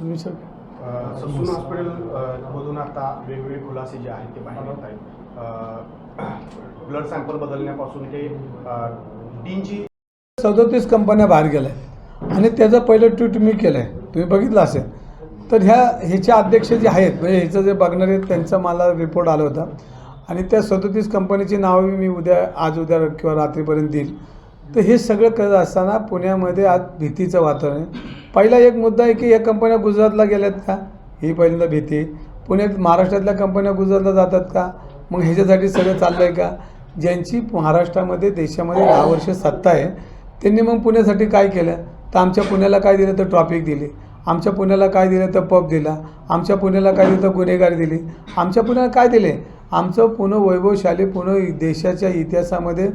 तुम्ही sir? Sassoon hospital मधून आता वेगवेगळे खुलासे जे आहेत ते बाहेर येत आहेत ब्लड सॅम्पल बदलण्यापासून ते सदोतीस कंपन्या बाहेर गेल्या आणि त्याचं पहिलं ट्विट मी केलं आहे तुम्ही बघितलं असेल. तर ह्या ह्याचे अध्यक्ष जे आहेत म्हणजे ह्याचं जे बघणारे आहेत त्यांचा मला रिपोर्ट आला होता. आणि त्या सदोतीस कंपनीची नावं मी उद्या आज उद्या किंवा रात्रीपर्यंत देईल. तर हे सगळं करत असताना पुण्यामध्ये आज भीतीचं वातावरण आहे. पहिला एक मुद्दा आहे की या कंपन्या गुजरातला गेल्यात का? ही पहिल्यांदा भीती. आहे पुण्यात महाराष्ट्रातल्या कंपन्या गुजरातला जातात का? मग ह्याच्यासाठी सगळं चाललं आहे का? ज्यांची महाराष्ट्रामध्ये देशामध्ये दहा वर्ष सत्ता आहे त्यांनी मग पुण्यासाठी काय केलं? तर आमच्या पुण्याला काय दिलं तर ट्रॉफिक दिली. आमच्या पुण्याला काय दिलं तर पब दिला. आमच्या पुण्याला काय दिलं तर गुन्हेगारी दिली. आमच्या पुण्याला काय दिले? आमचं पुणे वैभवशाली पुणे देशाच्या इतिहासामध्ये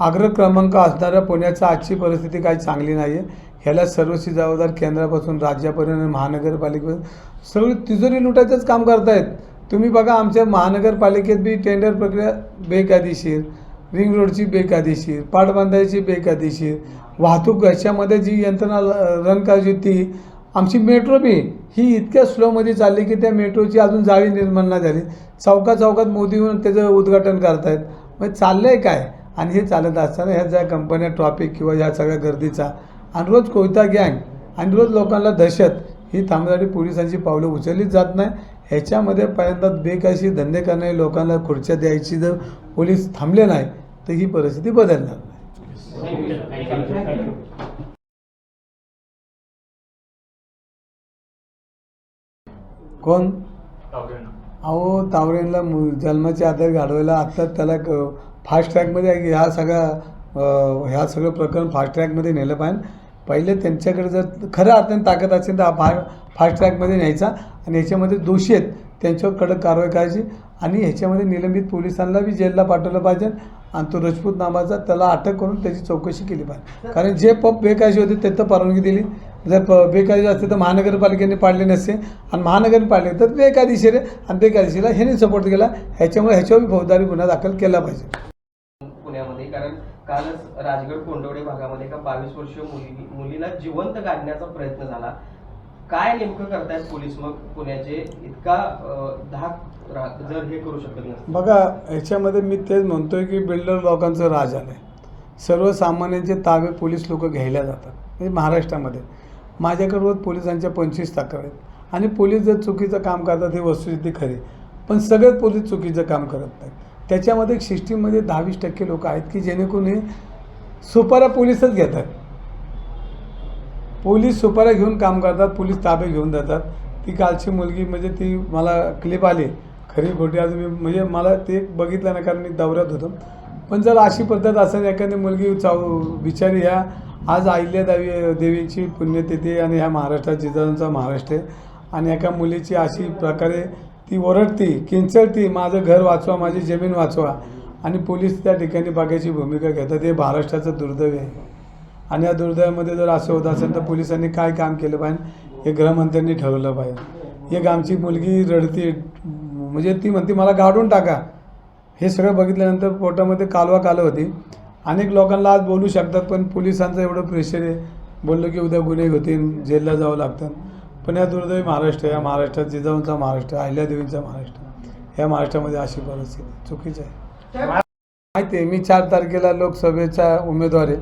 आग्रह क्रमांक असणाऱ्या पुण्याचा आजची परिस्थिती काही चांगली नाही आहे ह्याला सर्वस्वी जबाबदार केंद्रापासून राज्यापर्यंत आणि महानगरपालिकेपर्यंत सगळी तिजोरी लुटायचंच काम करतायत. तुम्ही बघा आमच्या महानगरपालिकेत बी टेंडर प्रक्रिया बेकायदेशीर रिंग रोडची बेकायदेशीर पाटबंधायची बेकायदेशीर वाहतूक याच्यामध्ये जी यंत्रणा ल- रन करायची होती आमची मेट्रो बी ही इतक्या स्लोमध्ये चालली की त्या मेट्रोची अजून जाळी निर्माण नाही झाली. चौका चौकात मोदी येऊन त्याचं उद्घाटन करतायत. मग चाललं आहे काय? आणि हे चालत असताना ह्या ज्या कंपन्या ट्रॉफिक किंवा या सगळ्या गर्दीचा आणि रोज कोयता गँग आणि रोज लोकांना दहशत ही थांबण्यासाठी पोलिसांची पावलं उचललीच जात नाही. ह्याच्यामध्ये पहिल्यांदा बेकायशी धंदे करणारे लोकांना खुर्च्या द्यायची जर पोलीस थांबले नाही तर ही परिस्थिती बदलणार नाही. कोण? अहो तावरेंना जन्माचे आधार गाडवायला आत्ता त्याला फास्टट्रॅकमध्ये फास्ट ह्या सगळ्या ह्या सगळं प्रकरण फास्टट्रॅकमध्ये नेलं पाहिजे. पहिले त्यांच्याकडे जर खरं अर्थाने ताकद असेल तर हा फा फास्टट्रॅकमध्ये न्यायचा आणि ह्याच्यामध्ये दोषी आहेत त्यांच्यावर कडक कारवाई करायची आणि ह्याच्यामध्ये निलंबित पोलिसांना बी जेलला पाठवलं पाहिजे आणि तो रजपूत नावाचा त्याला अटक करून त्याची चौकशी केली पाहिजे. कारण जे पब बेकायदे होते ते तर परवानगी दिली. जर प बेकायदे असते तर महानगरपालिकेने पाडले नसते आणि महानगरने पाडले तर बेकायदेशीर आहे आणि बेकायदेशीरला ह्याने सपोर्ट केला. ह्याच्यामुळे ह्याच्यावर फौजदारी गुन्हा दाखल केला पाहिजे. कालच राजगड कोंडवडे भागामध्ये एका बावीस वर्षीय मुली मुलीला जिवंत काढण्याचा प्रयत्न झाला. काय नेमकं करतायत पोलीस मग पुण्याचे? इतका धाक जर हे करू शकत नाही बघा ह्याच्यामध्ये मी तेच म्हणतोय की बिल्डर लोकांचं राज आलं आहे सर्वसामान्यांचे ताबे पोलीस लोक घ्यायला जातात म्हणजे महाराष्ट्रामध्ये. माझ्याकडे रोज पोलिसांच्या पंचवीस तक्रार आहेत. आणि पोलीस जर चुकीचं काम करतात ही वस्तुस्थिती खरी पण सगळेच पोलीस चुकीचं काम करत नाहीत. त्याच्यामध्ये एक सिस्टीममध्ये दहावीस टक्के लोक आहेत की जेणेकरून हे सुपारा पोलीसच घेतात. पोलीस सुपाऱ्या घेऊन काम करतात पोलीस ताबे घेऊन जातात. ती कालची मुलगी म्हणजे ती मला क्लिप आली. खरी खोटी आज मी म्हणजे मला ते बघितलं ना कारण मी दौऱ्यात होतो. पण जर अशी पद्धत असेल एखादी मुलगी चाव बिचारी ह्या आज आहिल्या देवी देवीची पुण्यतिथी आणि ह्या महाराष्ट्रात जिजाऊंचा महाराष्ट्र आहे आणि एका मुलीची अशी प्रकारे ती ओरडती किंचळती माझं घर वाचवा माझी जमीन वाचवा. आणि पोलीस त्या ठिकाणी बघायची भूमिका घेतात. हे महाराष्ट्राचं दुर्दैव आहे. आणि या दुर्दैवामध्ये जर असं होत असेल तर पोलिसांनी काय काम केलं पाहिजे? हे गृहमंत्र्यांनी ठरवलं पाहिजे. एक आमची मुलगी रडती म्हणजे ती म्हणते मला गाडून टाका. हे सगळं बघितल्यानंतर पोटामध्ये कालवा कालव होती. अनेक लोकांना आज बोलू शकतात पण पोलिसांचं एवढं प्रेशर आहे. बोललो की उद्या गुन्हे होतील जेलला जावं लागतं. पण या दुर्दैवी महाराष्ट्र या महाराष्ट्रात जिजाऊंचा महाराष्ट्र अहिल्यादेवींचा महाराष्ट्र या महाराष्ट्रामध्ये अशी परिस्थिती चुकीची आहे. माहिती आहे मी चार तारखेला लोकसभेचा उमेदवार आहे.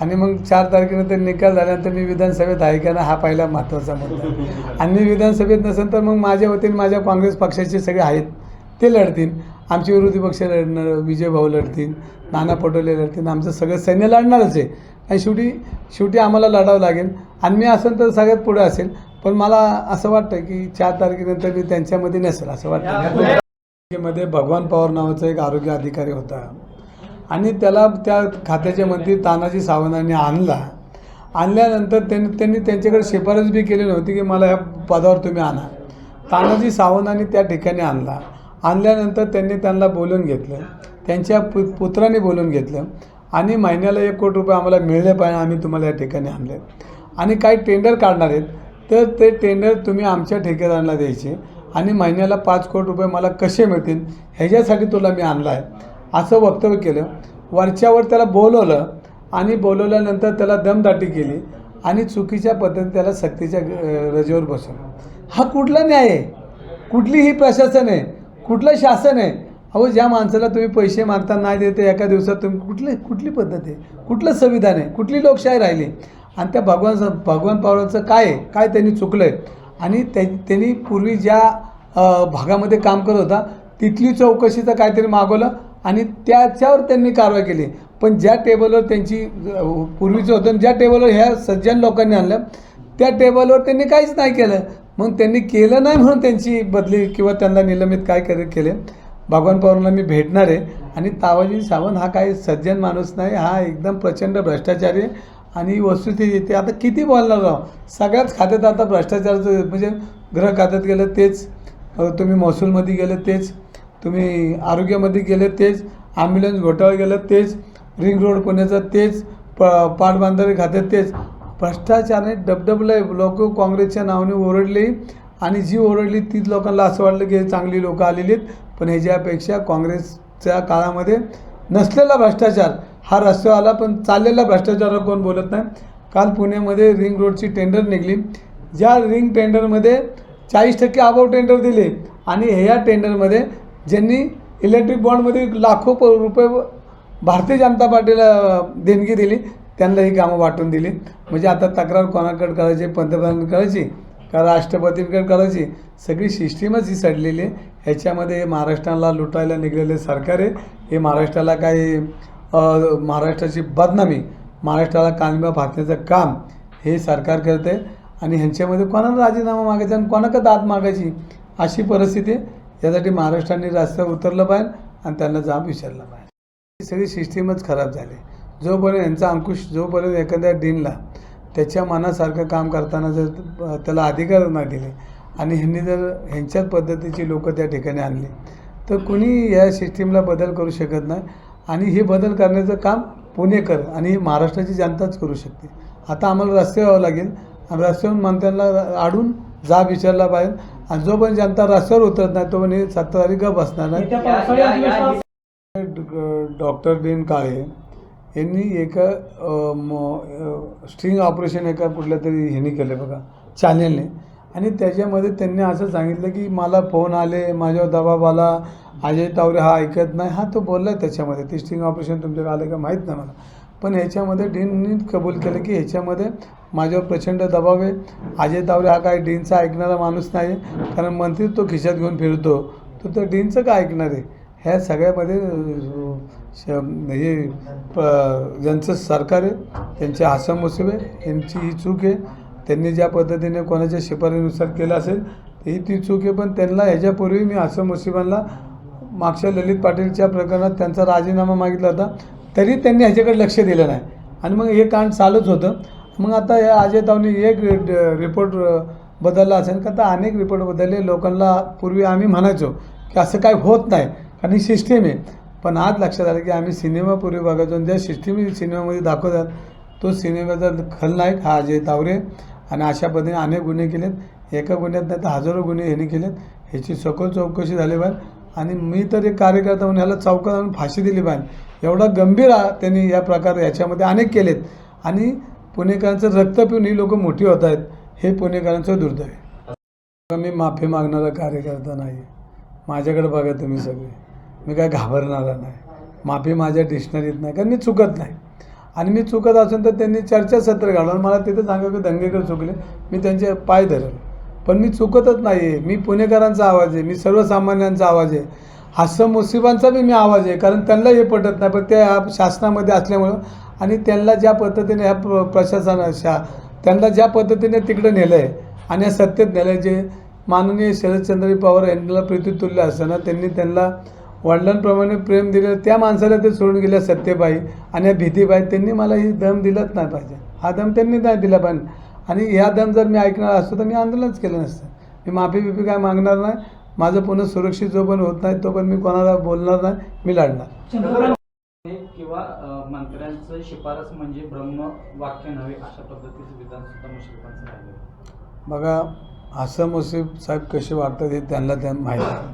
आणि मग चार तारखेनंतर निकाल झाल्यानंतर मी विधानसभेत आहे का ना हा पहिला महत्त्वाचा मुद्दा आणि मी विधानसभेत नसेल तर मग माझ्या वतीने माझ्या काँग्रेस पक्षाचे सगळे आहेत ते लढतील. आमचे विरोधी पक्ष लढणार विजय भाऊ लढतील. नाना पटोले लढतील आमचं सगळं सैन्य लढणारच आहे. आणि शेवटी शेवटी आम्हाला लढावं लागेल. आणि मी असेल तर सगळ्यात पुढे असेल. पण मला असं वाटतं की चार तारखेनंतर मी त्यांच्यामध्ये नसेल असं वाटतं मध्ये भगवान पवार नावाचा एक आरोग्य अधिकारी होता. आणि त्याला त्या खात्याचे मंत्री तानाजी सावंतांनी आणला. आणल्यानंतर त्यांनी त्यांनी त्यांच्याकडे शिफारस बी केली नव्हती की मला या पदावर तुम्ही आणा. तानाजी सावंतांनी त्या ठिकाणी आणला. आणल्यानंतर त्यांनी त्यांना बोलून घेतलं. त्यांच्या पु पुत्राने बोलून घेतलं. आणि महिन्याला एक कोटी रुपये आम्हाला मिळले पाहिजे आम्ही तुम्हाला या ठिकाणी आणले. आणि काही टेंडर काढणार आहेत. तर ते टेंडर तुम्ही आमच्या ठेकेदारांना द्यायचे. आणि महिन्याला पाच कोटी रुपये मला कसे मिळतील ह्याच्यासाठी तुला मी आणला आहे. असं वक्तव्य केलं. वरच्यावर त्याला बोलवलं. आणि बोलवल्यानंतर त्याला दमदाटी केली. आणि चुकीच्या पद्धतीने त्याला सक्तीच्या रजेवर बसवलं. हा कुठला न्याय आहे? कुठली ही प्रशासन आहे? कुठलं शासन आहे? अहो ज्या माणसाला तुम्ही पैसे मागता नाही देते एका दिवसात तुम्ही कुठली कुठली पद्धत आहे? कुठलं संविधान आहे? कुठली लोकशाही राहिली? आणि त्या भगवान भगवान पावलाचं काय आहे? काय त्यांनी चुकलं आहे आणि त्या त्यांनी पूर्वी ज्या भागामध्ये काम करत होता तिथली चौकशीचं काहीतरी मागवलं आणि त्याच्यावर त्यांनी कारवाई केली. पण ज्या टेबलवर त्यांची पूर्वीचं होतं ज्या टेबलवर ह्या सज्जन लोकांनी आणलं त्या टेबलवर त्यांनी काहीच नाही केलं. मग त्यांनी केलं नाही म्हणून त्यांची बदली किंवा त्यांना निलंबित काय कर केले? भगवान पवारांना मी भेटणार. आहे आणि तावाजी सावंत हा काही सज्जन माणूस नाही हा एकदम प्रचंड भ्रष्टाचारी आहे. आणि वस्तुस्थिती ते आता किती बोलणार राव सगळ्याच खात्यात आता भ्रष्टाचाराचं म्हणजे ग्रह खात्यात गेलं तेच. तुम्ही महसूलमध्ये गेलं तेच. तुम्ही आरोग्यामध्ये गेलं तेच. ॲम्ब्युलन्स घोटाळा गेलं तेच. रिंग रोड पुण्याचं तेच. प पाटबंधारे खात्यात तेच. भ्रष्टाचाराने डबडबलं लोक काँग्रेसच्या नावाने ओरडले. आणि जी ओरडली तीच लोकांना असं वाटलं की चांगली लोकं आलेली आहेत. पण ह्याच्यापेक्षा काँग्रेसच्या काळामध्ये नसलेला भ्रष्टाचार हा रस्त्यावर आला पण चाललेला भ्रष्टाचारावर कोण बोलत नाही. काल पुण्यामध्ये रिंग रोडची टेंडर निघली. ज्या रिंग टेंडरमध्ये चाळीस टक्के अबाव टेंडर दिले आणि ह्या टेंडरमध्ये ज्यांनी इलेक्ट्रिक बॉन्डमध्ये लाखो प रुपये भारतीय जनता पार्टीला देणगी दिली त्यांना ही कामं वाटून दिली. म्हणजे आता तक्रार कोणाकडे करायची पंतप्रधानांकडे करायची? का राष्ट्रपती करायची? सगळी सिस्टीमच ही सडलेली आहे. ह्याच्यामध्ये महाराष्ट्राला लुटायला निघलेले सरकार आहे. हे महाराष्ट्राला काही महाराष्ट्राची बदनामी महाराष्ट्राला कानबा फाटण्याचं काम हे सरकार करते आणि ह्यांच्यामध्ये कोणाला राजीनामा मागायचा आणि कोणाकडे दाद मागायची अशी परिस्थिती आहे. यासाठी महाराष्ट्राने रस्त्यावर उतरलं पाहिजे आणि त्यांना जाब विचारला पाहिजे. ही सगळी सिस्टीमच खराब झाली जोपर्यंत यांचा अंकुश जोपर्यंत एखाद्या डीनला त्याच्या मनासारखं काम करताना जर त्याला अधिकार नाही दिले आणि ह्यांनी जर ह्यांच्याच पद्धतीची लोकं त्या ठिकाणी आणली तर कुणी या सिस्टीमला बदल करू शकत नाही आणि हे बदल करण्याचं काम पुणेकर आणि ही महाराष्ट्राची जनताच करू शकते. आता आम्हाला रस्त्यावर यावं लागेल आणि रस्त्यावरून मंत्र्यांना आडून जाब विचारला पाहिजे आणि जोपर्यंत जनता रस्त्यावर उतरत नाही तोपर्यंत हे सत्ताधारी गप बसणार नाही. डॉक्टर डीन काळे यांनी एका स्ट्रिंग ऑपरेशन एका कुठल्या तरी ह्याने केलं बघा चॅनेलने आणि त्याच्यामध्ये त्यांनी असं सांगितलं की मला फोन आले माझ्यावर दबाव आला अजय तावरे हा ऐकत नाही. हा तो बोलला आहे त्याच्यामध्ये. ते स्ट्रिंग ऑपरेशन तुमच्याकडे आलं का माहीत नाही मला. पण ह्याच्यामध्ये डीननी कबूल केलं की ह्याच्यामध्ये माझ्यावर प्रचंड दबाव आहे. अजय तावरे हा काय डीनचा ऐकणारा माणूस नाही. कारण मंत्री तो खिशात घेऊन फिरतो. तो तर डीनचं काय ऐकणार आहे? ह्या सगळ्यामध्ये श- हे प- ज्यांचं सरकार आहे त्यांचे हसम मुसीब आहे यांची ही चूक आहे. त्यांनी ज्या पद्धतीने कोणाच्या शिफारीनुसार केलं असेल ही ती चूक आहे. पण त्यांना ह्याच्यापूर्वी मी हसम मुसिबांना मागच्या ललित पाटीलच्या प्रकरणात त्यांचा राजीनामा मागितला होता. तरी त्यांनी ह्याच्याकडे लक्ष दिलं नाही. आणि मग हे कांड चालूच होतं. मग आता या अजय तावनी एक रिपोर्ट बदलला असेल. का तर अनेक रिपोर्ट बदलले. लोकांना पूर्वी आम्ही म्हणायचो की असं काय होत नाही. कारण ही सिस्टीम आहे. पण आज लक्षात आलं की आम्ही सिनेमापूर्वी भागात जाऊन ज्या सिस्टीम सिनेमामध्ये दाखवतात तो सिनेमाचा खलनायक हा अजय तावरे. आणि अशा पद्धतीने अनेक गुन्हे केलेत. एका गुन्ह्यात नाही तर हजारो गुन्हे ह्यांनी केलेत. ह्याची सखोल चौकशी झाली पाहिजे. आणि मी तर एक कार्यकर्ता म्हणून ह्याला चौकात आणून फाशी दिली पाहिजे. एवढा गंभीर हा त्यांनी या प्रकार याच्यामध्ये अनेक केलेत. आणि पुणेकरांचं रक्त पिऊन ही लोकं मोठी होत आहेत हे पुणेकरांचं दुर्दैव आहे. मी माफी मागणारा कार्यकर्ता नाही माझ्याकडे बघा तुम्ही सगळे. मी काय घाबरणारा नाही. माफी माझ्या डिक्शनरीत नाही कारण मी चुकत नाही. आणि मी चुकत असून तर त्यांनी चर्चासत्र घालून मला तिथं सांगा की दंगेकर चुकले मी त्यांचे पाय धरेल. पण मी चुकतच नाही आहे मी पुणेकरांचा आवाज आहे मी सर्वसामान्यांचा आवाज आहे. हास्य मुसिबांचा बी मी आवाज आहे कारण त्यांना हे पटत नाही. पण ते शासनामध्ये असल्यामुळं आणि त्यांना ज्या पद्धतीने ह्या प्र प्रशासना शा त्यांना ज्या पद्धतीने तिकडं नेलं आहे आणि या सत्तेत नेलं आहे जे माननीय शरदचंद्र पवार यांना प्रीतीतुल्य असताना त्यांनी त्यांना वडिलांप्रमाणे प्रेम दिलं त्या माणसाला ते सोडून गेल्या सत्यबाई आणि या भीतीबाई त्यांनी मला ही दम दिलाच नाही पाहिजे. हा दम त्यांनी नाही दिला पाहिजे आणि ह्या दम जर मी ऐकणार असतो तर मी आंदोलनच केलं नसतं. मी माफी बिफी काय मागणार नाही. माझं पुन्हा सुरक्षित जो पण होत नाही तो पण मी कोणाला बोलणार नाही मी लढणार. चंद्रकांत किंवा अ, मंत्र्यांचं शिफारस म्हणजे ब्रह्म वाक्य नव्हे अशा पद्धतीचं विधान सुद्धा मुश्रीफांचं राहिलं बघा हसन मुसीब साहेब कसे वाटतात हे त्यांना त्या माहीत आहे.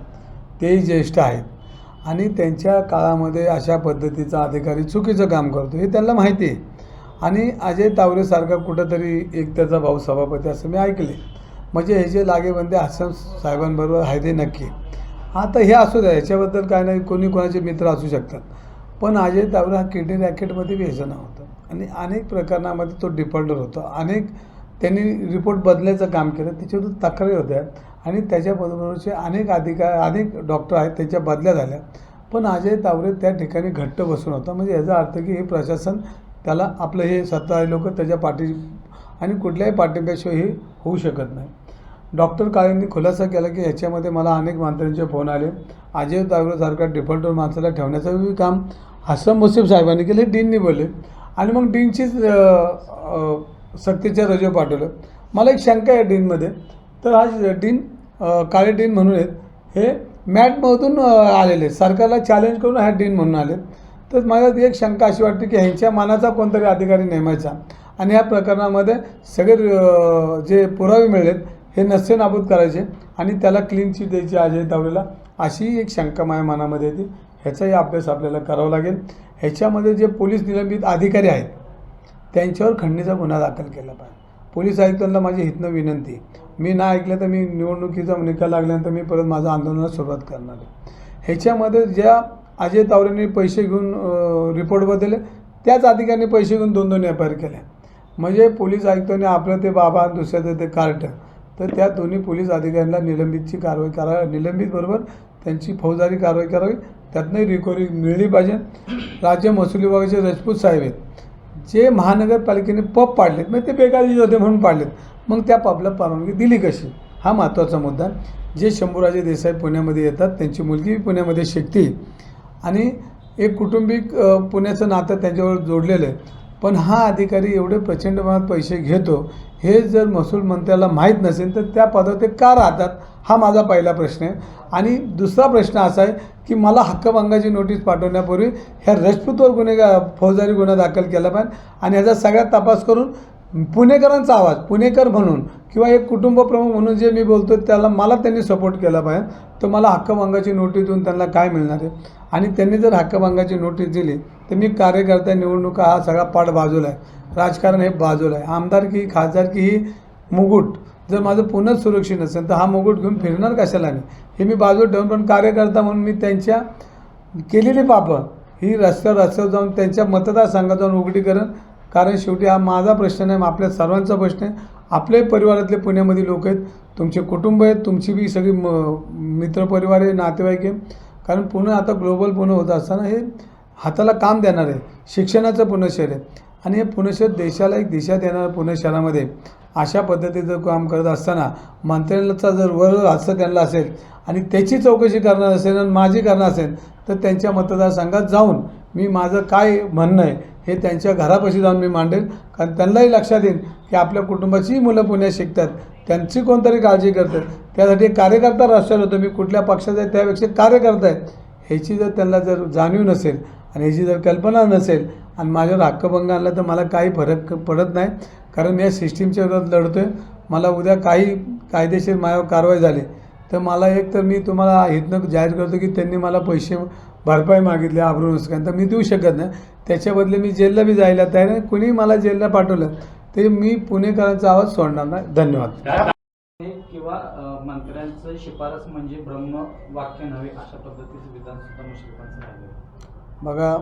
तेही ज्येष्ठ आहेत. आणि त्यांच्या काळामध्ये अशा पद्धतीचा अधिकारी चुकीचं काम करतो हे त्यांना माहिती आहे. आणि अजय तावरेसारखा कुठंतरी एक त्याचा भाऊ सभापती असं मी ऐकले म्हणजे हे जे लागेबंदे हसन साहेबांबरोबर आहे ते नक्की. आता हे असू द्या ह्याच्याबद्दल काय नाही कोणी कोणाचे मित्र असू शकतात. पण अजय तावरे हा किडनी रॅकेटमध्ये व्यसन होतं. आणि अनेक प्रकरणामध्ये तो डिफॉल्टर होतो. अनेक त्यांनी रिपोर्ट बदलायचं काम केलं. त्याच्यावर तक्रारी होत्या. आणि त्याच्याबरोबरचे अनेक अधिकार अनेक डॉक्टर आहेत त्याच्या बदल्या झाल्या. पण अजय तावरे त्या ठिकाणी घट्ट बसून होता. म्हणजे याचा अर्थ की हे प्रशासन त्याला आपलं हे सत्ताधारी लोक त्याच्या पाठी आणि कुठल्याही पाठिंब्याशिवाय हे होऊ शकत नाही. डॉक्टर काळेंनी खुलासा केला की ह्याच्यामध्ये मला अनेक मंत्र्यांचे फोन आले. अजय तावरेसारखा डिफॉल्टर माणसाला ठेवण्याचं काम. हसन मुसीफ साहेबांनी केले. डीननी बोलले. आणि मग डीनचीच सक्तीच्या रजेवर पाठवलं. मला एक शंका आहे डीनमध्ये. तर आज डीन काळे डीन म्हणून आहेत. हे मॅटमधून आलेले सरकारला चॅलेंज करून ह्या डीन म्हणून आले तर मला ती एक शंका अशी वाटते की ह्यांच्या मानाचा कोणतरी अधिकारी नेमायचा. आणि या प्रकरणामध्ये सगळे जे पुरावे मिळलेत हे नसे नाबूद करायचे. आणि त्याला क्लीन चिट द्यायची अजय तावरेला अशी एक शंका माझ्या मनामध्ये येते. ह्याचाही अभ्यास आपल्याला करावा लागेल. ह्याच्यामध्ये जे पोलीस निलंबित अधिकारी आहेत त्यांच्यावर खंडणीचा गुन्हा दाखल केला पाहिजे. पोलीस आयुक्तांना माझी हितनं विनंती. मी ना ऐकलं तर मी निवडणुकीचा निकाल लागल्यानंतर मी परत माझं आंदोलनाला सुरुवात करणार आहे. ह्याच्यामध्ये ज्या अजय तावरेंनी पैसे घेऊन रिपोर्ट बदलले त्याच अधिकाऱ्यांनी पैसे घेऊन दोन दोन एफ केले. म्हणजे पोलीस आयुक्तांनी आपलं ते बाबा दुसऱ्याचं ते कार्ट तर त्या दोन्ही पोलीस अधिकाऱ्यांना निलंबितची कारवाई करा निलंबित बरोबर त्यांची फौजदारी कारवाई करावी. त्यातनंही रिकव्हरी मिळली पाहिजे. राज्य महसूल विभागाचे राजपूत साहेब आहेत. जे महानगरपालिकेने पब पाडलेत म्हणजे ते बेकायदेशीर होते म्हणून पाडलेत. मग त्या पबला परवानगी दिली कशी? हा महत्त्वाचा मुद्दा. जे शंभूराजे देसाई पुण्यामध्ये येतात त्यांची मुलगी पुण्यामध्ये शिकते. आणि एक कुटुंबिक पुण्याचं नातं त्यांच्यावर जोडलेलं आहे. पण हा अधिकारी एवढे प्रचंड प्रमाणात पैसे घेतो हे जर महसूल मंत्र्याला माहीत नसेल तर त्या पदावर ते का राहतात? हा माझा पहिला प्रश्न आहे. आणि दुसरा प्रश्न असा आहे की मला हक्कभंगाची नोटीस पाठवण्यापूर्वी ह्या रजपूतवर गुन्हेगार फौजदारी गुन्हा दाखल केला पाहिजे. आणि ह्याचा सगळ्यात तपास करून पुणेकरांचा आवाज पुणेकर म्हणून किंवा एक कुटुंब प्रमुख म्हणून जे मी बोलतो त्याला मला त्यांनी सपोर्ट केला पाहिजे. तर मला हक्कभंगाची नोटीस देऊन त्यांना काय मिळणार आहे? आणि त्यांनी जर हक्कभंगाची नोटीस दिली तर मी कार्यकर्ता निवडणुका हा सगळा पाठ बाजूला आहे. राजकारण हे बाजूला आहे. आमदारकी खासदारकी ही मुकुट जर माझं पुन्हा सुरक्षित नसेल तर हा मुकुट घेऊन फिरणार कशाला मी? हे मी बाजूला ठेवून पण कार्यकर्ता म्हणून मी त्यांच्या केलेली पापं ही रस्त्यावर रस्त्यावर जाऊन त्यांच्या मतदारसंघात जाऊन उघडी करण कारण शेवटी हा माझा प्रश्न नाही आपल्या सर्वांचा प्रश्न आहे. आपले परिवारातले पुण्यामध्ये लोक आहेत. तुमचे कुटुंब आहेत. तुमची बी सगळी म मित्रपरिवार आहे नातेवाईक आहे. कारण पुणे आता ग्लोबल पुणे होत असताना हे हाताला काम देणार आहे. शिक्षणाचं पुणे शहर आहे. आणि हे पुणे शहर देशाला एक दिशा देणारं पुणे शहरामध्ये अशा पद्धतीचं काम करत असताना मंत्र्यांचा जर वर हास्य त्यांना असेल आणि त्याची चौकशी करणार असेल आणि माझी करणार असेल तर त्यांच्या मतदारसंघात जाऊन मी माझं काय म्हणणं आहे हे त्यांच्या घरापाशी जाऊन मी मांडेल. कारण त्यांनाही लक्षात येईल की आपल्या कुटुंबाचीही मुलं पुण्यात शिकतात. त्यांची कोणतरी काळजी करतात. त्यासाठी एक कार्यकर्ता राष्ट्राला होतो. मी कुठल्या पक्षाचा आहे त्यापेक्षा कार्यकर्ता आहे. ह्याची जर त्यांना जर जाणीव नसेल आणि ह्याची जर कल्पना नसेल आणि माझ्यावर हक्कभंग आणला तर मला काही फरक पडत नाही. कारण मी या सिस्टीमच्या विरोधात लढतो आहे मला उद्या काही कायदेशीर माझ्यावर कारवाई झाली. तर मला एक तर मी तुम्हाला इथनं जाहीर करतो की त्यांनी मला पैसे भरपाई मागितली आबरू नुसकान तर मी देऊ शकत नाही. त्याच्या बदले मी जेलला बी जायला तयार आहे. कुणीही मला जेलला पाठवलं तरी मी पुणेकरांचा आवाज सोडणार नाही. धन्यवाद. किंवा मंत्र्यांचं शिफारस म्हणजे ब्रह्म वाक्य नव्हे अशा पद्धतीचं विधान सुद्धा मुश्रीफांचं राहिलेलं आहे. बघा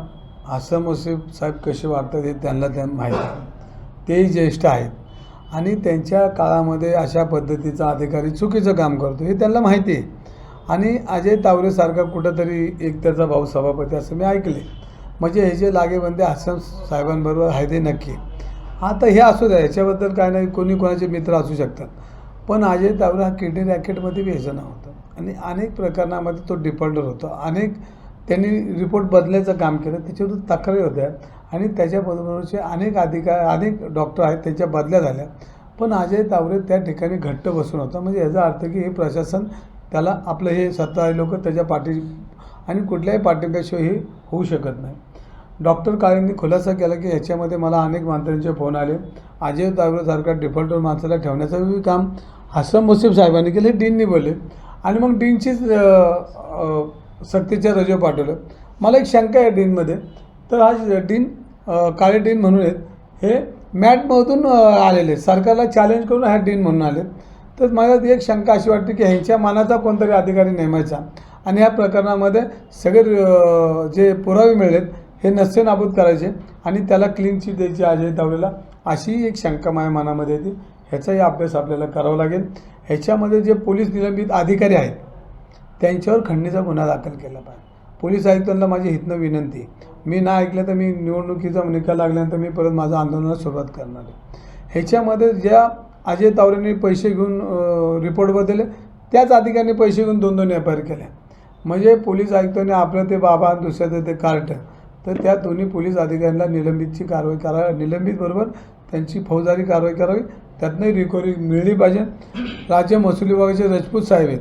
हसन मुसीफ साहेब कसे वाटतात हे त्यांना त्या माहीत आहे. तेही ज्येष्ठ आहेत. आणि त्यांच्या काळामध्ये अशा पद्धतीचा अधिकारी चुकीचं काम करतो हे त्यांना माहिती आहे. आणि अजय तावरेसारखा कुठंतरी एक त्याचा भाऊ सभापती असं मी ऐकले. म्हणजे हे जे लागेबंदे हसन साहेबांबरोबर आहे ते नक्की. आता हे असू द्या ह्याच्याबद्दल काय नाही कोणी कोणाचे मित्र असू शकतात. पण अजय तावरे हा किडनी रॅकेटमध्ये व्यसन होतं. आणि अनेक प्रकरणामध्ये तो डिफॉल्टर होतो. अनेक त्यांनी रिपोर्ट बदलायचं काम केलं त्याच्यावर तक्रारी होत्या. आणि त्याच्याबरोबरचे अनेक अधिकार अनेक डॉक्टर आहेत त्यांच्या बदल्या झाल्या. पण अजय तावरे त्या ठिकाणी घट्ट बसून होता. म्हणजे याचा अर्थ की हे प्रशासन त्याला आपलं हे सत्ताधारी लोक त्याच्या पाठी आणि कुठल्याही पाठिंब्याशिवाय हे होऊ शकत नाही. डॉक्टर काळेंनी खुलासा केला की ह्याच्यामध्ये मला अनेक मंत्र्यांचे फोन आले. अजय तावरेसारखा डिफॉल्टर माणसाला ठेवण्याचं काम हसन मुसीफ साहेबांनी केले डीननी बोलले. आणि मग डीनचीच सक्तीच्या रजो पाठवलं. मला एक शंका आहे डीनमध्ये. तर आज डीन काळे डीन म्हणून आहेत. हे मॅटमधून आलेले सरकारला चॅलेंज करून ह्या डीन म्हणून आले तर मला ती एक शंका अशी वाटते की ह्यांच्या मनाचा कोणतरी अधिकारी नेमायचा. आणि या प्रकरणामध्ये सगळे जे पुरावे मिळलेत हे नसते नाबूद करायचे आणि त्याला क्लीन चिट द्यायची अजय दावलेला अशी एक शंका माझ्या मनामध्ये येते. ह्याचाही अभ्यास आपल्याला करावा लागेल. ह्याच्यामध्ये जे पोलीस निलंबित अधिकारी आहेत त्यांच्यावर खंडणीचा गुन्हा दाखल केला पाहिजे. पोलीस आयुक्तांना माझी हितनं विनंती मी ना ऐकलं तर मी निवडणुकीचा निकाल लागल्यानंतर मी परत माझं आंदोलनाला सुरुवात करणार आहे. ह्याच्यामध्ये ज्या अजय तावरेंनी पैसे घेऊन रिपोर्टवर रिपोर्ट बदलले त्याच अधिकाऱ्यांनी पैसे घेऊन दोन दोन एफ आय आर केल्या म्हणजे पोलीस आयुक्तांनी आपलं ते बाबा आणि दुसऱ्याचं ते कार्ट तर त्या दोन्ही पोलीस अधिकाऱ्यांना निलंबितची कारवाई करा निलंबित बरोबर त्यांची फौजदारी कारवाई करावी. त्यातनंही रिकव्हरी मिळली पाहिजे. राज्य महसूल विभागाचे राजपूत साहेब आहेत.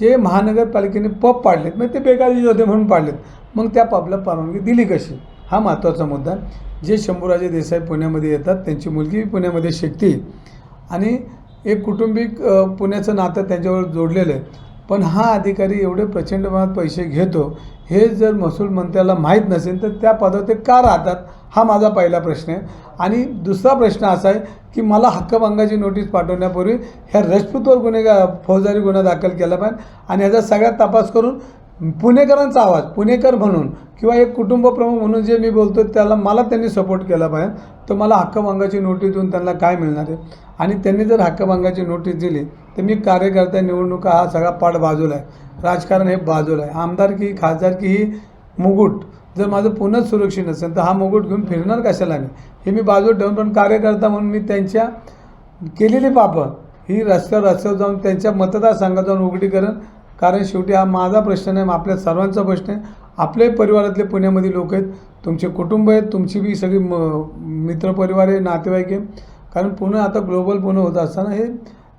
जे महानगरपालिकेने पब पाडलेत म्हणजे ते बेकायदेशीर होते म्हणून पाडलेत. मग त्या पबला परवानगी दिली कशी? हा महत्त्वाचा मुद्दा. आहे जे शंभूराजे देसाई पुण्यामध्ये येतात त्यांची मुलगी पुण्यामध्ये शिकते आणि एक कुटुंबिक पुण्याचं नातं त्यांच्यावर जोडलेलं आहे. पण हा अधिकारी एवढे प्रचंड प्रमाणात पैसे घेतो हे जर महसूल मंत्र्याला माहीत नसेल तर त्या पदावर ते का राहतात? हा माझा पहिला प्रश्न आहे. आणि दुसरा प्रश्न असा आहे की मला हक्कभंगाची नोटीस पाठवण्यापूर्वी ह्या रजपूतवर गुन्हेगार फौजदारी गुन्हा दाखल केला पाहिजे आणि ह्याचा सगळ्यात तपास करून पुणेकरांचा आवाज पुणेकर म्हणून किंवा एक कुटुंब प्रमुख म्हणून जे मी बोलतो त्याला मला त्यांनी सपोर्ट केला पाहिजे. तर मला हक्कभंगाची नोटीस देऊन त्यांना काय मिळणार आहे? आणि त्यांनी जर हक्कभंगाची नोटीस दिली तर मी कार्यकर्ता निवडणुका हा सगळा पाठ बाजूला आहे. राजकारण हे बाजूला आहे. आमदारकी खासदारकी ही मुकुट. जर माझं पुन्हा सुरक्षित नसेल तर हा मुकुट घेऊन फिरणार कशाला मी? हे मी बाजूला ठेवून पण कार्यकर्ता म्हणून मी त्यांच्या केलेली पापं ही रस्त्यावर रस्त्यावर जाऊन त्यांच्या मतदारसंघात जाऊन उघडी कारण शेवटी हा माझा प्रश्न नाही आपल्या सर्वांचा प्रश्न आहे. आपले परिवारातले पुण्यामध्ये लोक आहेत. तुमचे कुटुंब आहेत. तुमची बी सगळी म मित्रपरिवार आहे नातेवाईक आहे. कारण पुणे आता ग्लोबल पुणे होत असताना हे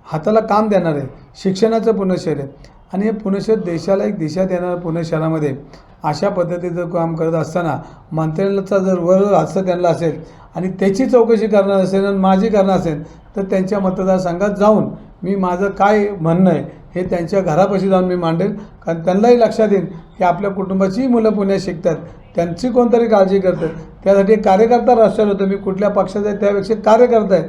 हाताला काम देणार आहे शिक्षणाचं पुणे शहर आहे. आणि हे पुणे शहर देशाला एक दिशा देणारं पुणे शहरामध्ये अशा पद्धतीचं काम करत असताना मंत्र्यांचा जर वर असं त्यांना असेल आणि त्याची चौकशी करणार असेल आणि माझी करणार असेल तर त्यांच्या मतदारसंघात जाऊन मी माझं काय म्हणणं आहे हे त्यांच्या घरापाशी जाऊन मी मांडेल कारण त्यांनाही लक्षात येईल की आपल्या कुटुंबाचीही मुलं पुण्यात शिकतात. त्यांची कोणतरी काळजी करतात. त्यासाठी एक कार्यकर्ता राष्ट्राला होतो. मी कुठल्या पक्षाचा आहे त्यापेक्षा कार्यकर्ता आहे.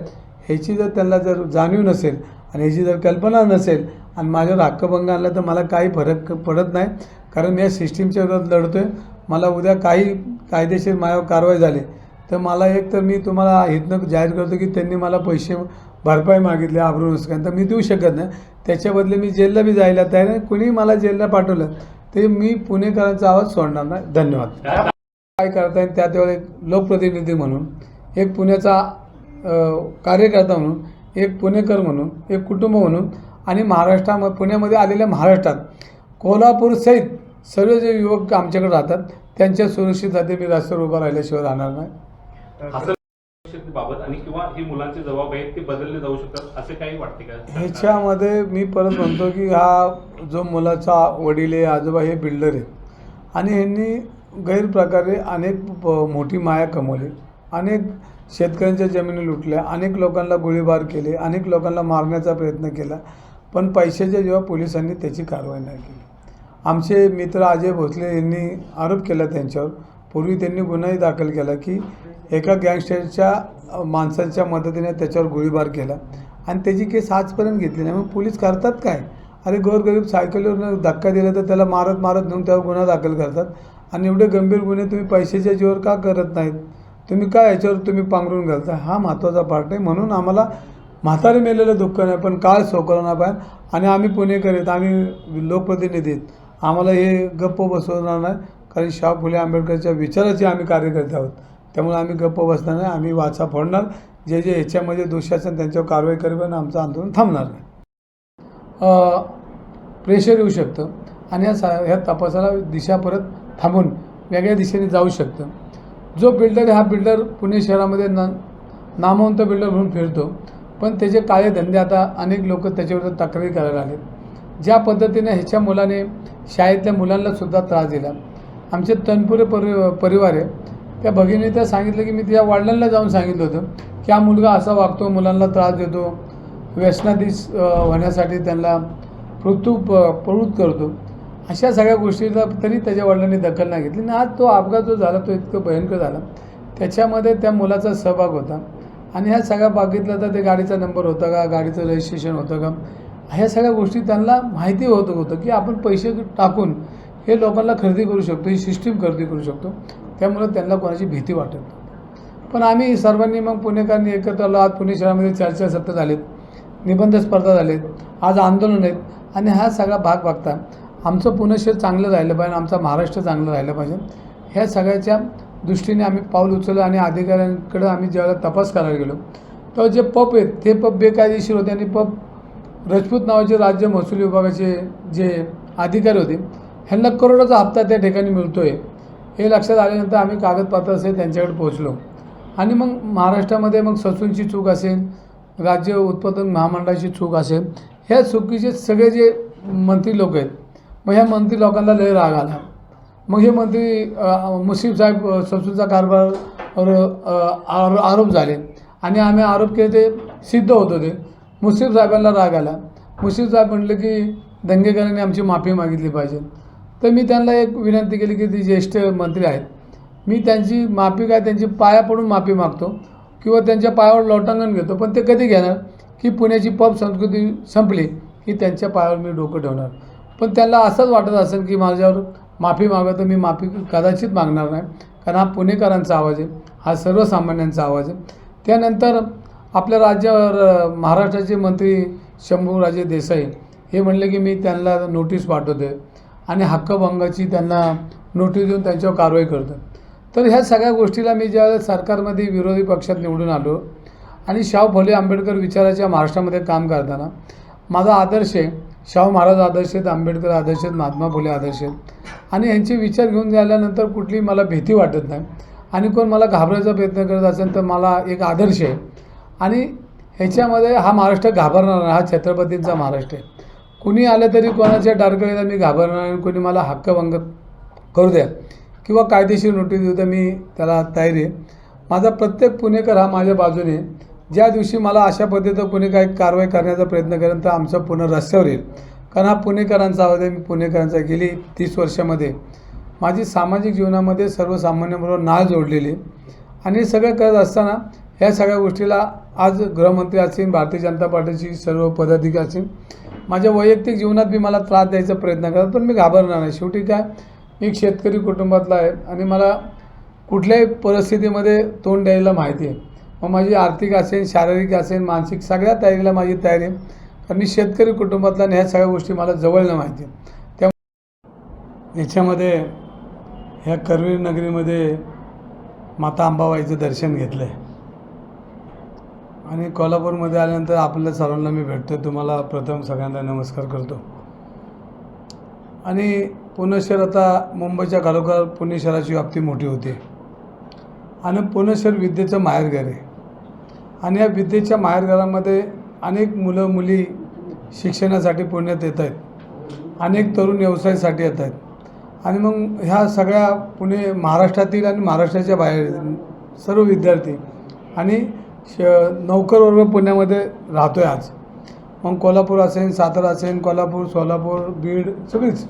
ह्याची जर त्यांना जर जाणीव नसेल आणि ह्याची जर कल्पना नसेल आणि माझ्यावर हक्कभंग आणला तर मला काही फरक पडत नाही. कारण मी या सिस्टीमच्या विरोधात लढतो आहे मला उद्या काही कायदेशीर माझ्यावर कारवाई झाली. तर मला एक तर मी तुम्हाला इथनं जाहीर करतो की त्यांनी मला पैसे भरपाई मागितली आबरू नुसकान. तर मी देऊ शकत नाही. त्याच्या बदले मी जेलला बी जायला तयार आहे. कुणी मला जेलला पाठवलं ते मी पुणेकरांचा आवाज सोडणार नाही. धन्यवाद. काय करता येईल त्या तेवढे एक लोकप्रतिनिधी म्हणून एक पुण्याचा कार्यकर्ता म्हणून एक पुणेकर म्हणून एक कुटुंब म्हणून आणि महाराष्ट्रामध्ये पुण्यामध्ये आलेल्या महाराष्ट्रात कोल्हापूरसहित सर्व जे युवक आमच्याकडे राहतात त्यांच्या सुरक्षितसाठी मी रस्त्यावर उभा राहिल्याशिवाय राहणार नाही. बाबत आणि किंवा मुलांचे जबाब आहेत ते बदलले जाऊ शकतात असे काही वाटते का? ह्याच्यामध्ये मी परत म्हणतो की हा जो मुलाचा वडील आहे आजोबा हे बिल्डर आहे आणि ह्यांनी गैरप्रकारे अनेक मोठी माया कमवली. अनेक शेतकऱ्यांच्या जमिनी लुटल्या अनेक लोकांना गोळीबार केले अनेक लोकांना मारण्याचा प्रयत्न केला. पण पैशाच्या जेव्हा पोलिसांनी त्याची कारवाई नाही केली. आमचे मित्र अजय भोसले यांनी आरोप केला त्यांच्यावर. पूर्वी त्यांनी गुन्हाही दाखल केला की एका गँगस्टरच्या माणसांच्या मदतीने त्याच्यावर गोळीबार केला. आणि त्याची केस आजपर्यंत घेतली नाही. मग पोलीस करतात काय? अरे गोरगरीब सायकलीवर धक्का दिला तर त्याला मारत मारत नेऊन त्यावर गुन्हा दाखल करतात. आणि एवढे गंभीर गुन्हे तुम्ही पैशाच्या जीवर का करत नाहीत? तुम्ही काय याच्यावर तुम्ही पांघरून घालता? हा महत्त्वाचा पार्ट आहे. म्हणून आम्हाला म्हातारे मेलेलं दुःख नाही पण काळ सोकवणार पाहिजे आणि आम्ही पुणेकर आहेत आम्ही लोकप्रतिनिधी आहेत. आम्हाला हे गप्प बसवणार नाही कारण शाह फुले आंबेडकरच्या विचाराचे आम्ही कार्यकर्ते आहोत. त्यामुळे आम्ही गप्प बसणार नाही आम्ही वाचा फोडणार. जे जे ह्याच्यामध्ये दोषी असेल त्यांच्यावर कारवाई करेल आमचं आंदोलन थांबणार नाही. प्रेशर येऊ शकतं आणि या सा ह्या तपासाला दिशा परत थांबून वेगळ्या दिशेने जाऊ शकतं. जो बिल्डर हा बिल्डर पुणे शहरामध्ये ना नामवंत बिल्डर म्हणून फिरतो. पण त्याचे काळे धंदे आता अनेक लोक त्याच्याविरुद्ध तक्रारी करायला आले ज्या पद्धतीने ह्याच्या मुलाने शाळेतल्या मुलांनासुद्धा त्रास दिला. आमचे तनपुरे परि परिवार आहे त्या भगिनी त्या सांगितलं की मी त्या वडिलांना जाऊन सांगितलं होतं की हा मुलगा असा वागतो मुलांना त्रास देतो व्यसनाधीश होण्यासाठी त्यांना प्रवृत्त प्रवृत्त करतो. अशा सगळ्या गोष्टीला तरी त्याच्या वडिलांनी दखल नाही घेतली. आणि आज तो अपघात जो झाला तो इतकं भयंकर झाला. त्याच्यामध्ये त्या मुलाचा सहभाग होता. आणि ह्या सगळ्या बघितलं तर ते गाडीचा नंबर होता का गाडीचं रजिस्ट्रेशन होतं का? ह्या सगळ्या गोष्टी त्यांना माहिती होत होतं की आपण पैसे टाकून हे लोकांना खरेदी करू शकतो ही सिस्टीम खरेदी करू शकतो. त्यामुळे त्यांना कोणाची भीती वाटत नव्हती. पण आम्ही सर्वांनी मग पुणेकरांनी एकत्र आलो. आज पुणे शहरामध्ये चर्चा सत्र झालेत. निबंध स्पर्धा झालेत. आज आंदोलन आहेत. आणि हा सगळा भाग बघता आमचं पुणे शहर चांगलं राहिलं पाहिजे आमचा महाराष्ट्र चांगलं राहिलं पाहिजे. ह्या सगळ्याच्या दृष्टीने आम्ही पाऊल उचललं आणि अधिकाऱ्यांकडं आम्ही ज्यावेळेला तपास करायला गेलो तर जे पप आहेत ते पप बेकायदेशीर होते आणि पप राजपूत नावाचे राज्य महसूल विभागाचे जे अधिकारी होते ह्यांना करोडोचा हप्ता त्या ठिकाणी मिळतो आहे हे लक्षात आल्यानंतर आम्ही कागदपत्र असेल त्यांच्याकडे पोहोचलो. आणि मग महाराष्ट्रामध्ये मग ससूनची चूक असेल राज्य उत्पादन महामंडळाची चूक असेल ह्या चुकीचे सगळे जे मंत्री लोक आहेत मग ह्या मंत्री लोकांना लय राग आला. मग हे मंत्री मुसीफ साहेब ससूनचा कारभार आरोप झाले. आणि आम्ही आरोप केले ते सिद्ध होत होते. मुसीफ साहेबांना राग आला. मुसीफ साहेब म्हटले की दंगेकरांनी आमची माफी मागितली पाहिजे. तर मी त्यांना एक विनंती केली की ती ज्येष्ठ मंत्री आहेत. मी त्यांची माफी काय त्यांची पाया पडून माफी मागतो किंवा त्यांच्या पायावर लोटांगण घेतो पण ते कधी घेणार? की पुण्याची पब संस्कृती संपली की त्यांच्या पायावर मी डोकं ठेवणार? पण त्यांना असंच वाटत असेल की माझ्यावर माफी मागत तर मी माफी कदाचित मागणार नाही. कारण हा पुणेकरांचा आवाज आहे हा सर्वसामान्यांचा आवाज आहे. त्यानंतर आपल्या राज्यावर महाराष्ट्राचे मंत्री शंभूराजे देसाई हे म्हणले की मी त्यांना नोटीस पाठवते आणि हक्कभंगाची त्यांना नोटीस देऊन त्यांच्यावर कारवाई करतो तर ह्या सगळ्या गोष्टीला मी ज्यावेळेस सरकारमध्ये विरोधी पक्षात निवडून आलो आणि शाहू फुले आंबेडकर विचाराच्या महाराष्ट्रामध्ये काम करताना माझा आदर्श आहे शाहू महाराज आदर्श आहेत आंबेडकर आदर्श आहेत महात्मा फुले आदर्श आहेत. आणि यांचे विचार घेऊन झाल्यानंतर कुठली मला भीती वाटत नाही आणि कोण मला घाबरायचा प्रयत्न करत असेल तर मला एक आदर्श आहे. आणि ह्याच्यामध्ये हा महाराष्ट्र घाबरणार हा छत्रपतींचा महाराष्ट्र आहे. कुणी आलं तरी कोणाच्या टारकळीला मी घाबरणार आणि कोणी मला हक्कभंग करू द्या. किंवा कायदेशीर नोटीस देऊ तर मी त्याला तयारी आहे. माझा प्रत्येक पुणेकर हा माझ्या बाजूने ज्या दिवशी मला अशा पद्धतीनं कोणी काही कारवाई करण्याचा प्रयत्न करेन तर आमचं पुन्हा रस्त्यावर येईल. कारण हा पुणेकरांचा आवाज आहे मी पुणेकरांचा गेली तीस वर्षामध्ये. माझी सामाजिक जीवनामध्ये सर्वसामान्यांबरोबर नाळ जोडलेली आणि हे सगळं करत असताना ह्या सगळ्या गोष्टीला आज गृहमंत्री असतील भारतीय जनता पार्टीची सर्व पदाधिकारी असतील माझ्या वैयक्तिक जीवनात बी मला त्रास द्यायचा प्रयत्न करतात पण मी घाबरणार नाही. शेवटी काय मी एक शेतकरी कुटुंबातला आहे आणि मला कुठल्याही परिस्थितीमध्ये तोंड द्यायला माहिती आहे. मग माझी आर्थिक असेल शारीरिक असेल मानसिक सगळ्या तयारीला माझी तयारी आहे. कारण मी शेतकरी कुटुंबातला आणि ह्या सगळ्या गोष्टी मला जवळनं माहिती आहे त्या याच्यामध्ये ह्या करवीर नगरीमध्ये माता अंबाबाईचं दर्शन घेतलं आहे आणि कोल्हापूरमध्ये आल्यानंतर आपल्या सर्वांना मी भेटतो तुम्हाला प्रथम सगळ्यांना नमस्कार करतो. आणि पुणे शहर आता मुंबईच्या घरोघर पुणे शहराची व्याप्ती मोठी होते. आणि पुणे शहर विद्येचं माहेरघर आहे. आणि या विद्येच्या माहेरघरामध्ये अनेक मुलं मुली शिक्षणासाठी पुण्यात येत आहेत. अनेक तरुण व्यवसायासाठी येत आहेत. आणि मग ह्या सगळ्या पुणे महाराष्ट्रातील आणि महाराष्ट्राच्या बाहेर सर्व विद्यार्थी आणि श नौकर वर्ग पुण्यामध्ये राहतो आहे आज. मग कोल्हापूर असेल सातारा असेल कोल्हापूर सोलापूर बीड सगळीच.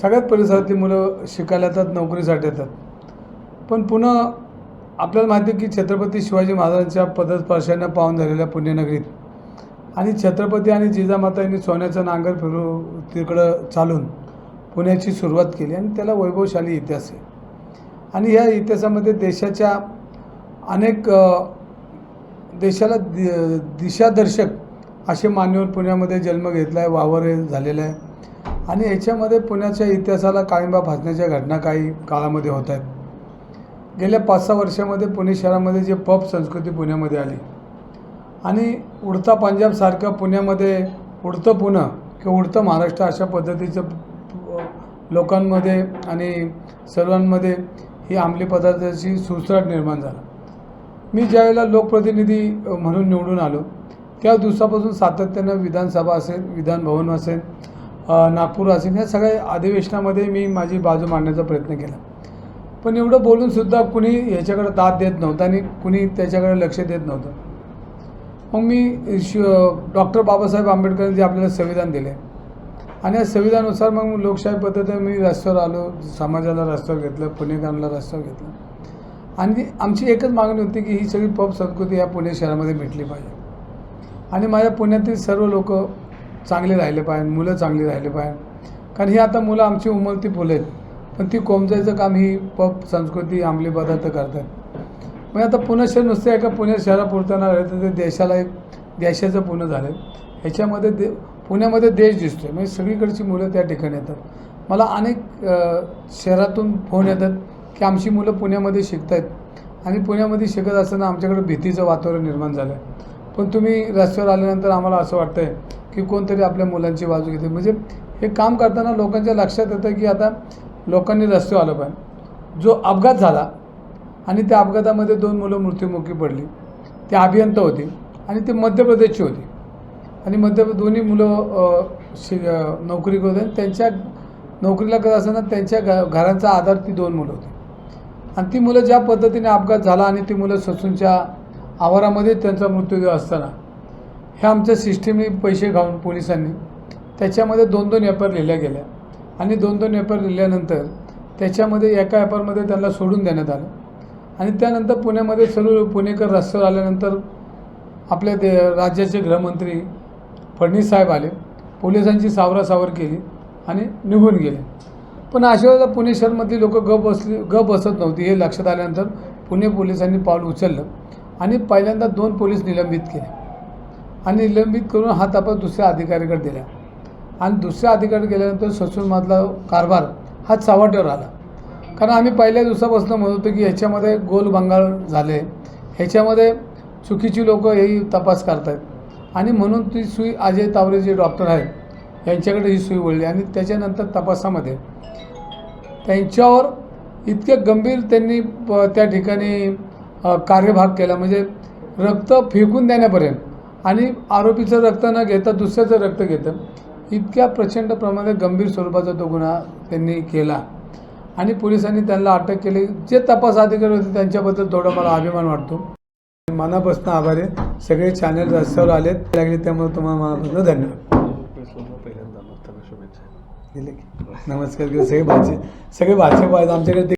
सगळ्यात परिसरातली मुलं शिकायला येतात नोकरीसाठी येतात. पण पुन्हा आपल्याला माहिती आहे की छत्रपती शिवाजी महाराजांच्या पदस्पर्शाने पाहून झालेल्या पुण्यनगरीत आणि छत्रपती आणि जिजामाता यांनी सोन्याचं नांगर फिरू तिकडं चालून पुण्याची सुरुवात केली आणि त्याला वैभवशाली इतिहास आहे. आणि ह्या इतिहासामध्ये देशाच्या अनेक देशाला दि दिशादर्शक असे मान्यवर पुण्यामध्ये जन्म घेतला आहे वावर झालेला आहे. आणि याच्यामध्ये पुण्याच्या इतिहासाला काळिंबा भाजण्याच्या घटना काही काळामध्ये होत आहेत. गेल्या पाच सहा वर्षामध्ये पुणे शहरामध्ये जे पब संस्कृती पुण्यामध्ये आली. आणि उडता पंजाबसारखं पुण्यामध्ये उडतं पुणं किंवा उडतं महाराष्ट्र अशा पद्धतीचं लोकांमध्ये आणि सर्वांमध्ये ही अंमली पदार्थाची सुसराट निर्माण झाला. मी ज्यावेळेला लोकप्रतिनिधी म्हणून निवडून आलो त्या दिवसापासून सातत्यानं विधानसभा असेल विधानभवन असेल नागपूर असेल ह्या सगळ्या अधिवेशनामध्ये मी माझी बाजू मांडण्याचा प्रयत्न केला. पण एवढं बोलूनसुद्धा कुणी ह्याच्याकडे दाद देत नव्हतं आणि कुणी त्याच्याकडे लक्ष देत नव्हतं. मग मी श डॉक्टर बाबासाहेब आंबेडकरांनी जे आपल्याला संविधान दिले आणि या संविधानानुसार मग लोकशाही पद्धतीने मी रस्त्यावर आलो समाजाला रस्त्यावर घेतलं पुणेकरांना रस्त्यावर घेतलं. आणि आमची एकच मागणी होती की ही सगळी पब संस्कृती या पुणे शहरामध्ये मिटली पाहिजे. आणि माझ्या पुण्यातील सर्व लोक चांगले राहिले पाहिजे मुलं चांगली राहिले पाहिजे. कारण ही आता मुलं आमची उमलती फुलं आहेत. पण ती कोमजायचं काम ही पब संस्कृती अंमली पदार्थ करतात. म्हणजे आता पुणे शहर नुसते एका पुणे शहरापुरतं न राहिलं तर ते देशाला एक देशाचं पुणे झालं ह्याच्यामध्ये दे पुण्यामध्ये देश दिसतो म्हणजे सगळीकडची मुलं त्या ठिकाणी येतात. मला अनेक शहरातून फोन येतात. की आमची मुलं पुण्यामध्ये शिकत आहेत आणि पुण्यामध्ये शिकत असताना आमच्याकडे भीतीचं वातावरण निर्माण झालं आहे पण तुम्ही रस्त्यावर आल्यानंतर आम्हाला असं वाटतं आहे की कोणतरी आपल्या मुलांची बाजू घेते म्हणजे हे काम करताना लोकांच्या लक्षात येतं की आता लोकांनी रस्त्यावर आलं पाहिजे. जो अपघात झाला आणि त्या अपघातामध्ये दोन मुलं मृत्युमुखी पडली. ते अभियंता होती आणि ते मध्य प्रदेशची होती. आणि मध्य दोन्ही मुलं शि नोकरी करत आणि त्यांच्या नोकरीला करत असताना त्यांच्या घ घरांचा आधार ती दोन मुलं होती. आणि ती मुलं ज्या पद्धतीने अपघात झाला आणि ती मुलं ससूनच्या आवारामध्ये त्यांचा मृत्यूदेह असताना ह्या आमच्या सिस्टीमने पैसे घाऊन पोलिसांनी त्याच्यामध्ये दोन दोन एपर लिहिल्या गेल्या. आणि दोन दोन एपर लिहिल्यानंतर त्याच्यामध्ये एका एपरमध्ये त्यांना सोडून देण्यात आलं. आणि त्यानंतर पुण्यामध्ये सर्व पुणेकर रस्त्यावर आल्यानंतर आपल्या ते राज्याचे गृहमंत्री फडणवीस साहेब आले पोलिसांची सावरासावर केली आणि निघून गेले. पण अशा वेळेला पुणे शहरमधली लोक गप बसली ग बसत नव्हती. हे लक्षात आल्यानंतर पुणे पोलिसांनी पाऊल उचललं आणि पहिल्यांदा दोन पोलीस निलंबित केले आणि निलंबित करून हा तपास दुसऱ्या अधिकाऱ्याकडे दिला. आणि दुसऱ्या अधिकाऱ्याकडे गेल्यानंतर ससूनमधला कारभार हा चावाट्यावर आला. कारण आम्ही पहिल्या दिवसापासून म्हणत होतो की ह्याच्यामध्ये गोल झाले. ह्याच्यामध्ये चुकीची लोक हेही तपास करतात आणि म्हणून ती सुई अजय तावरे जे डॉक्टर आहेत. यांच्याकडे ही सुई वळली आणि त्याच्यानंतर तपासामध्ये त्यांच्यावर इतके गंभीर त्यांनी प- त्या ठिकाणी कार्यभाग केला. म्हणजे रक्त फेकून देण्यापर्यंत. आणि आरोपीचं रक्त न घेता दुसऱ्याचं रक्त घेतं. इतक्या प्रचंड प्रमाणात गंभीर स्वरूपाचा तो गुन्हा त्यांनी केला. आणि पोलिसांनी त्यांना अटक केली. जे तपास अधिकारी होते त्यांच्याबद्दल थोडा मला अभिमान वाटतो. मनापासून आभार आहे. सगळे चॅनल रस्त्यावर आलेत. लागले त्यामुळे तुम्हाला मनापासून धन्यवाद. दिले की? नमस्कार सगळे भाचे सगळे भाचे पाहिजे आमच्याकडे ते